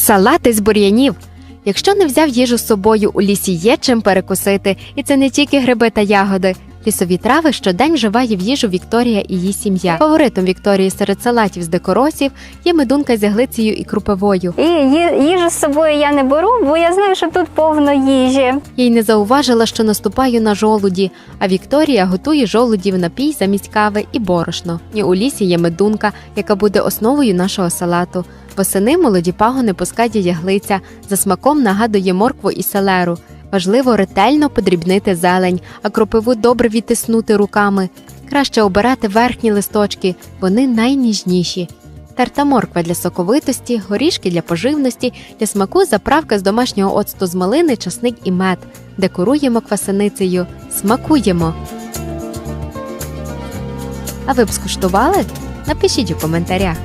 Салати з бур'янів. Якщо не взяв їжу з собою, у лісі є чим перекусити, і це не тільки гриби та ягоди. Лісові трави щодень вживає в їжу Вікторія і її сім'я. Фаворитом Вікторії серед салатів з декоросів є медунка з яглицею і круповою. І їжу з собою я не беру, бо я знаю, що тут повно їжі. Їй не зауважила, що наступаю на жолуді, а Вікторія готує жолудів напій замість кави і борошно. І у лісі є медунка, яка буде основою нашого салату. Восени молоді пагони пускає яглиця, за смаком нагадує моркву і селеру. Важливо ретельно подрібнити зелень, а кропиву добре відтиснути руками. Краще обирати верхні листочки, вони найніжніші. Терта морква для соковитості, горішки для поживності, для смаку заправка з домашнього оцту з малини, часник і мед. Декоруємо квасеницею, смакуємо. А ви б скуштували? Напишіть у коментарях.